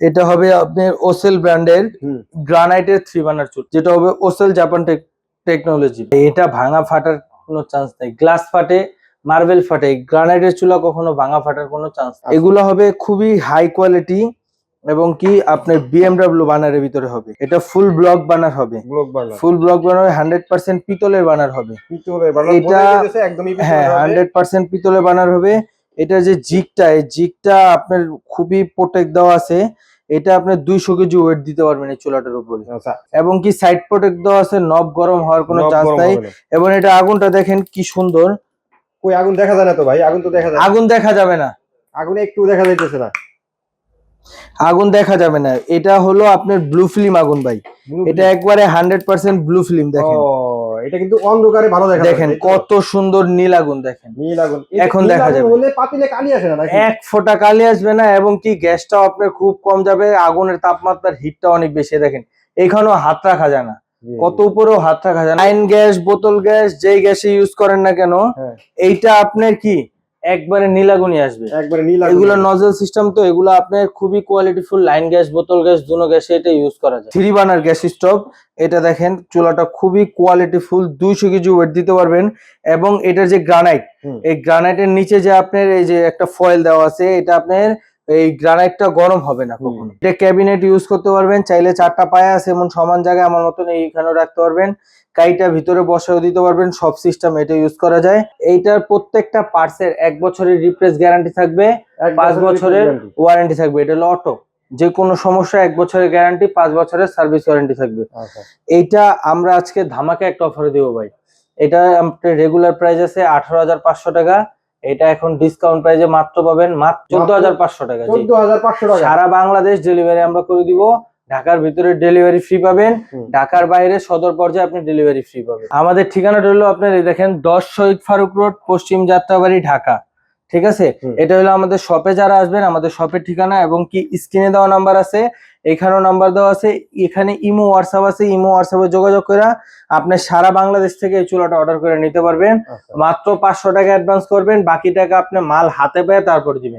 এটা হবে আপনার ওসেল ব্র্যান্ডের। গ্রানাইটের থ্রি বানার চুল যেটা হবে ওসেল জাপান টেকনোলজি এটা ভাঙা ফাটার কোনো চান্স নেই। গ্লাস ফাটে মার্বেল ফাটে গ্রানাইটের চুলা কখনো ভাঙা ফাটার কোনো চান্স এগুলো হবে খুবই হাই কোয়ালিটি এবং কি আপনার বিএমডাব্লিউ বানারের ভিতরে হবে। এটা ফুল ব্লক বানার হবে। Full block burner hundred percent পিতলের বানার হবে। এটা- একদমই হ্যাঁ হান্ড্রেড পার্সেন্ট পিতলের বানার হবে। এটা যে জিগটা এই জিগটা আপনার খুবই প্রোটেক্ট দেওয়া আছে। এটা আপনার দুইশো কেজি ওয়েট দিতে পারবেন এই চুলাটার উপরে। আচ্ছা। এবং কি সাইড প্রোটেক্ট দেওয়া আছে? নব গরম হওয়ার কোনো চান্স নাই। এবং এটা আগুনটা দেখেন কি সুন্দর। কই আগুন দেখা যায় না তো ভাই? আগুন তো দেখা যায়। আগুন দেখা যাবে না। আগুন একটু দেখা যাইতেছে না। আগুন দেখা যাবে না। এটা হলো আপনার ব্লু ফিল্ম আগুন ভাই। এটা একবারে হান্ড্রেড পার্সেন্ট ব্লু ফিল্ম দেখেন। ও এটা কিন্তু অন্ধকারে ভালো দেখা দেখেন কত সুন্দর নীল আগুন দেখেন। নীল আগুন এখন দেখা যাবে। বলে পাতিলে কালি আসে না এক ফোঁটা কালি আসবে না এবং কি গ্যাসটাও আপনার খুব কম যাবে আগুনের তাপমাত্রার হিটটা অনেক বেশি। দেখেন এখানেও হাত রাখা যায় না। কত উপরেও হাত রাখা যায় না। গ্যাস বোতল গ্যাস যেই গ্যাসে ইউজ করেন না কেন হ্যাঁ। এইটা আপনার কি? একবারে নীলাগুনি আসবে। একবারে নীলাগুনি এগুলো নজল সিস্টেম তো এগুলো আপনার খুবই কোয়ালিটিফুল লাইন গ্যাস বোতল গ্যাস দুনো গ্যাসে এটা ইউজ করা যায়। থ্রি বার্নার গ্যাস স্টোভ এটা দেখেন চুলাটা খুবই কোয়ালিটিফুল দুইশো কেজি ওয়েট দিতে পারবেন। এবং এটার যে গ্রানাইট এই গ্রানাইটের নিচে যে আপনার এই যে একটা ফয়েল দেওয়া আছে এটা আপনার এই গ্রানাইটটা গরম হবে না কখনো। এটা ক্যাবিনেট ইউজ করতে পারবেন চাইলে চারটা পায়া আছে এমন সমান জায়গায় আমার মতন এইখানেও রাখতে পারবেন। কাইটা ভিতরে বসাও দিতে পারবেন সব সিস্টেম এটা ইউজ করা যায়। এইটার প্রত্যেকটা পার্টসের এক বছরের রিপ্লেস গ্যারান্টি থাকবে পাঁচ বছরের ওয়ারেন্টি থাকবে। এটা হলো অটো যে কোনো সমস্যা এক বছরের গ্যারান্টি পাঁচ বছরের সার্ভিস ওয়ারেন্টি থাকবে। আচ্ছা। এইটা আমরা আজকে ধামাকা একটা অফারে দিব ভাই। এটা রেগুলার প্রাইস আছে আঠারো হাজার পাঁচশো টাকা। এটা এখন ডিসকাউন্ট প্রাইসে মাত্র পাবেন মাত্র চোদ্দ হাজার পাঁচশো টাকা। চোদ্দ হাজার পাঁচশো টাকা। সারা বাংলাদেশ ডেলিভারি আমরা করে দিব। ঢাকার ভিতরে ডেলিভারি ফ্রি পাবেন। ঢাকার বাইরে সদর পর্যায়ে আপনি ডেলিভারি ফ্রি পাবেন। আমাদের ঠিকানাটা হলো আপনার এই দেখেন দশ শহীদ ফারুক রোড পশ্চিম যাত্রাবাড়ি ঢাকা। ঠিক আছে? এটা হলো আমাদের শপে যারা আসবেন আমাদের শপের ঠিকানা এবং কি স্ক্রিনে দেওয়া নাম্বার আছে এখানেও নাম্বার দেওয়া আছে এখানে ইমো হোয়াটসঅ্যাপ আছে ইমো হোয়াটসঅ্যাপে যোগাযোগ করে আপনি সারা বাংলাদেশ থেকে এই চুলাটা অর্ডার করে নিতে পারবেন। আচ্ছা। মাত্র পাঁচশো টাকা অ্যাডভান্স করবেন বাকি টাকা আপনি মাল হাতে পেয়ে তারপর দিবেন।